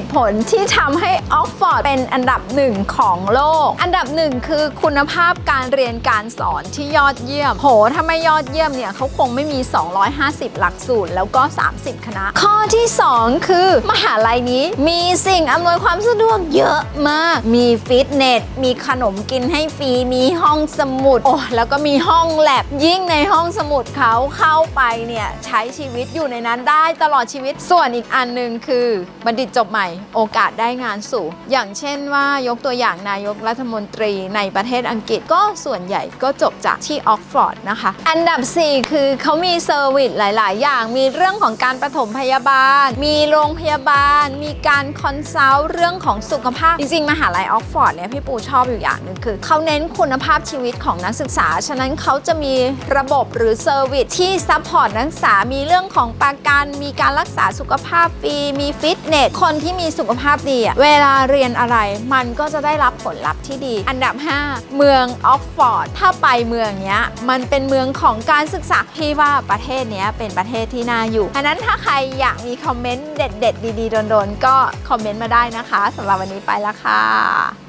ตุผลที่ทำให้ออกฟอร์ดเป็นอันดับหนึ่งของโลก อันดับหนึ่งคือคุณภาพการเรียนการสอนที่ยอดเยี่ยม โห ถ้าไม่ยอดเยี่ยมเนี่ยเขาคงไม่มี 250 หลักสูตร แล้วก็ 30 คณะ ข้อที่ 2 คือ มหาลัยนี้มีสิ่งอำนวยความสะดวกเยอะมาก มีฟิตเนส มีขนมกินให้ฟรี มีห้องสมุด โอ้ แล้วก็มีห้องแลบ ยิ่งในห้องสมุดเขาเข้าไปเนี่ยใช้ชีวิตอยู่ในนั้นได้ตลอดชีวิต ส่วนอีกอันหนึ่งคือบัณฑิตจบใหม่โอกาสได้งานสูง อย่างเช่นว่ายกตัวอย่างนายกรัฐมนตรีในประเทศอังกฤษก็ส่วนใหญ่ก็จบจากที่ออกฟอร์ดนะคะ อันดับ 4 คือเขามีเซอร์วิสหลาย ๆ อย่าง มีเรื่องของการปฐมพยาบาล มีโรงพยาบาล มีการคอนซัลท์เรื่องของสุขภาพ จริง ๆ มหาลัยออกฟอร์ดเนี่ยพี่ปูชอบอยู่อย่างหนึ่งคือเขาเน้นคุณภาพชีวิตของนักศึกษา ฉะนั้นเขาจะมีระบบหรือเซอร์วิสที่ซัพพอร์ตนักศึกษา มีเรื่องของประกัน มีการรักษาสุขภาพฟรี มีฟิตเนส คนที่ที่มีสุขภาพดีอะเวลาเรียนอะไรมันก็จะได้รับผลลัพธ์ที่ดี อันดับ 5 เมืองออกฟอร์ดถ้าไปเมืองเนี้ยมันเป็นเมืองของการศึกษาพี่ว่าประเทศเนี้ยเป็นประเทศที่น่าอยู่อันั้นถ้าใครอยากมีคอมเมนต์เด็ด ๆ ดีๆโดนๆก็คอมเมนต์มาได้นะคะสำหรับวันนี้ไปแล้วค่ะ